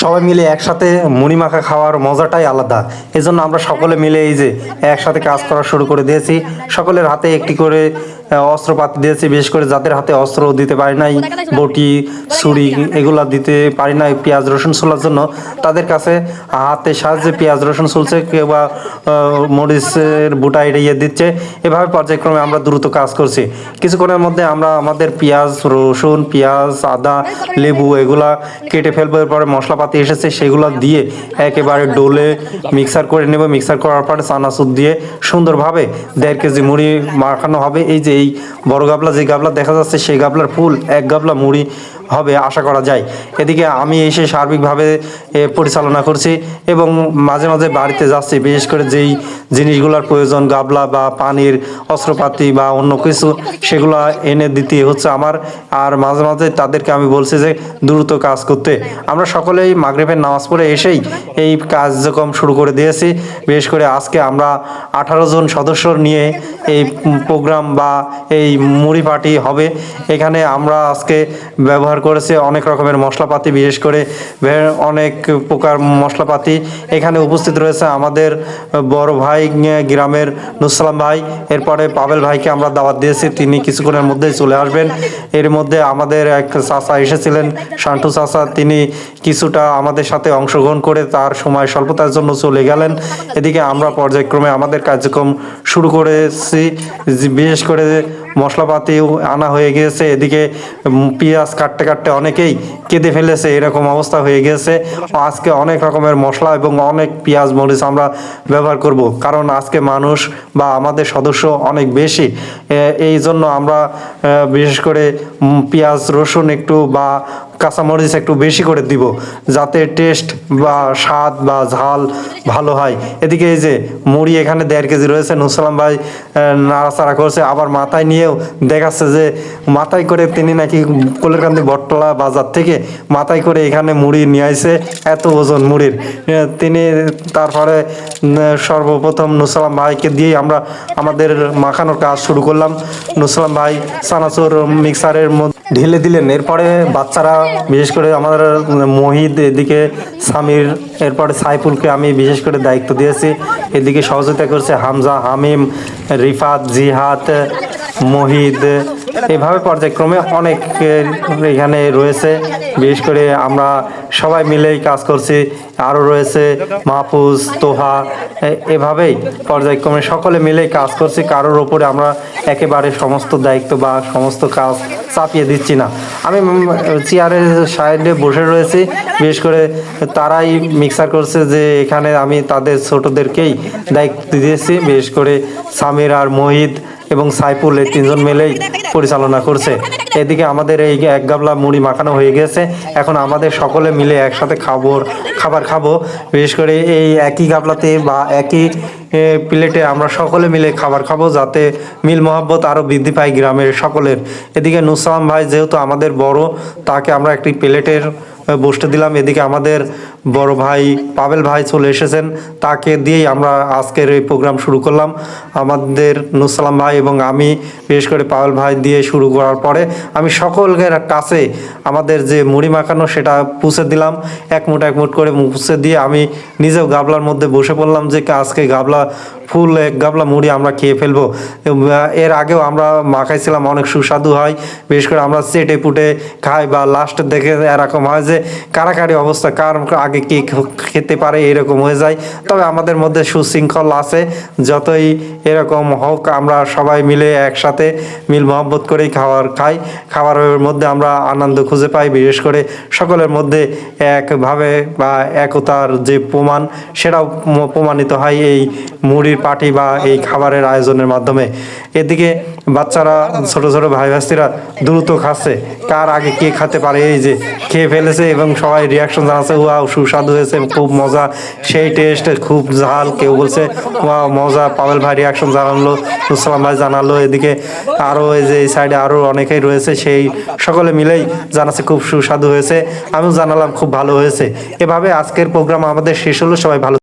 সবাই মিলে একসাথে মুড়ি মাখা খাওয়ার মজাটাই আলাদা। এজন্য আমরা সকলে মিলে এই যে একসাথে কাজ করা শুরু করে দিয়েছি। সকলের হাতে একটি করে অস্ত্রপাতি দিয়েছি বিশেষ করে যাদের হাতে অস্ত্র দিতে পারি নাই বটি ছুরি এগুলো দিতে পারি নাই পেঁয়াজ রসুন ছোলার জন্য। তাদের কাছে হাতে সাহায্যে পেঁয়াজ রসুন চলছে কেউ বা মরিচের বুটা এড়িয়ে দিচ্ছে। এভাবে পর্যায়ক্রমে আমরা দ্রুত কাজ করছি। কিছুক্ষণের মধ্যে আমরা আমাদের পেঁয়াজ রসুন পেঁয়াজ আদা লেবু এগুলা কেটে ফেলব এরপরে মশলাপাতি এসেছে সেগুলো দিয়ে একেবারে ডোলে মিক্সার করে নেব। মিক্সার করার পরে চানাচুর দিয়ে সুন্দরভাবে দেড় কেজি মুড়ি মাখানো হবে। এই যে এই বড় গাবলা যে গাবলা দেখা যাচ্ছে সেই গাবলার ফুল এক গাবলা মুড়ি হবে আশা করা যায়। এদিকে আমি এসে সার্বিকভাবে পরিচালনা করছি এবং মাঝে মাঝে বাড়িতে যাচ্ছি। বিশেষ করে যেই জিনিসগুলোর প্রয়োজন, গাবলা বা পানির অস্ত্রপাতি বা অন্য কিছু, সেগুলো এনে দিতে হচ্ছে আমার। আর মাঝে মাঝে তাদেরকে আমি বলছি যে, দ্রুত কাজ করতে। আমরা সকলেই মাগরেবের নামাজ পড়ে এসেই এই কার্যক্রম শুরু করে দিয়েছি। বিশেষ করে আজকে আমরা আঠারো জন সদস্য নিয়ে এই প্রোগ্রাম বা এই মুড়ি পার্টি হবে। এখানে আমরা আজকে ব্যবহার করেছি, অনেক রকমের মশলাপাতি, বিশেষ করে অনেক প্রকার মশলাপাতি। এখানে উপস্থিত রয়েছে আমাদের বড় ভাই গ্রামের নুসালাম ভাই। এরপরে পাবেল ভাইকে আমরা দাওয়াত দিয়েছি, তিনি কিছুক্ষণের মধ্যেই চলে আসবেন। এর মধ্যে আমাদের এক চাচা এসেছিলেন, শান্টু চাচা। তিনি কিছুটা আমাদের সাথে অংশগ্রহণ করে তার সময় স্বল্পতার জন্য চলে গেলেন। এদিকে আমরা পর্যায়ক্রমে আমাদের কার্যক্রম শুরু করেছি। বিশেষ করে মশলাপাতিও আনা হয়ে গিয়েছে, এদিকে পেঁয়াজ কাটতে কাটতে অনেকেই কেঁদে ফেলেছে, এরকম অবস্থা হয়ে গিয়েছে। আজকে অনেক রকমের মশলা এবং অনেক পেঁয়াজ মরিচ আমরা ব্যবহার করব, কারণ আজকে মানুষ বা আমাদের সদস্য অনেক বেশি। এই জন্য আমরা বিশেষ করে পেঁয়াজ, রসুন একটু বা কাঁচামরিচ একটু বেশি করে দিব, যাতে টেস্ট বা স্বাদ বা ঝাল ভালো হয়। এদিকে এই যে মুড়ি এখানে দেড় কেজি রয়েছে নুসালাম ভাই নাড়াচাড়া করছে। আবার মাথায় নিয়েও দেখাচ্ছে যে মাথায় করে তিনি নাকি কোলেরকান্দি বটতলা বাজার থেকে মাথায় করে এখানে মুড়ি নিয়ে আইছে, এত ওজন মুড়ির। তিনি তারপরে সর্বপ্রথম নুসালাম ভাইকে দিয়েই আমরা আমাদের মাখানোর কাজ শুরু করলাম। নুসালাম ভাই সানাচুর মিক্সারের মধ্যে ঢেলে দিলেন। এরপরে বাচ্চারা, বিশেষ করে আমাদের মহিদ এদিকে, সামির, এরপরে সাইফুলকে আমি বিশেষ করে দায়িত্ব দিয়েছি। এদিকে সহযোগিতা করছে হামজা, হামিম, রিফাত, জিহাদ, মহিদ এভাবে পর্যায়ক্রমে অনেক এখানে রয়েছে। বিশেষ করে আমরা সবাই মিলেই কাজ করছি। আরও রয়েছে মাহফুজ, তোহা এভাবেই পর্যায়ক্রমে সকলে মিলেই কাজ করছি। কারোর ওপরে আমরা একেবারে সমস্ত দায়িত্ব বা সমস্ত কাজ চাপিয়ে দিচ্ছি না। আমি চেয়ারের সাইডে বসে রয়েছি। বিশেষ করে তারাই মিক্সার করছে যে এখানে আমি তাদের ছোটদেরকেই দায়িত্ব দিয়েছি। বিশেষ করে সামির আর মোহিত এবং সাইফুল, এই তিনজন মিলেই পরিচালনা করছে। এদিকে আমাদের এই এক গাবলা মুড়ি মাখানো হয়ে গেছে। এখন আমাদের সকলে মিলে একসাথে খাবার খাবার খাব। বিশেষ করে এই একই গাবলাতে বা একই প্লেটে আমরা সকলে মিলে খাবার খাব যাতে মিল মহাব্বত আরও বৃদ্ধি পায় গ্রামের সকলের। এদিকে নুসালাম ভাই যেহেতু আমাদের বড়, তাকে আমরা একটি প্লেটের বসতে দিলাম। এদিকে আমাদের বড় ভাই পাবেল ভাই চলে এসেছেন। তাকে দিয়েই আমরা আজকের এই প্রোগ্রাম শুরু করলাম। আমাদের নুসালাম ভাই এবং আমি, বিশেষ করে পাবেল ভাই দিয়ে শুরু করার পরে আমি সকলের কাছে আমাদের যে মুড়ি মাখানো সেটা পুষে দিলাম। এক মুঠ এক মুঠ করে পুষে দিয়ে আমি নিজেও গাবলার মধ্যে বসে পড়লাম যে আজকে গাবলা ফুল, এক গাবলা মুড়ি আমরা খেয়ে ফেলব। এর আগেও আমরা মা মাখাইছিলাম অনেক সুস্বাদু হয়। বিশেষ করে আমরা চেটে পুটে খাই বা লাস্টের দেখে এরকম হয় যে, কারাকারি অবস্থা, কার আগে কে খেতে পারে এরকম হয়ে যায়। তবে আমাদের মধ্যে সুশৃঙ্খল আছে। যতই এরকম হোক, আমরা সবাই মিলে একসাথে মিল মহব্বত করেই খাবার খাই। খাবারের মধ্যে আমরা আনন্দ খুঁজে পাই। বিশেষ করে সকলের মধ্যে একভাবে বা একতার যে প্রমাণ, সেটাও প্রমাণিত হয় এই মুড়ির পার্টি বা এই খাবারের আয়োজনের মাধ্যমে। এদিকে বাচ্চারা, ছোট ছোট ভাই ভাস্তিরা দ্রুত খাচ্ছে। কার আগে কে খেতে পারে, এই যে খেয়ে ফেলেছে এবং সবাই রিয়াকশন জানাচ্ছে, ওয়াও, সুস্বাদু হয়েছে, খুব মজা। সেই টেস্ট খুব ঝাল, কেউ বলছে, ওয়াও, মজা। পাবেল ভাই রিয়াকশন জানালো, মুসলাম ভাই জানালো। এদিকে আরও এই যে এই সাইডে আরও অনেকেই রয়েছে, সেই সকলে মিলেই জানাচ্ছে, খুব সুস্বাদু হয়েছে। আমিও জানালাম, খুব ভালো হয়েছে। এভাবে আজকের প্রোগ্রাম আমাদের শেষ হলো। সবাই ভালো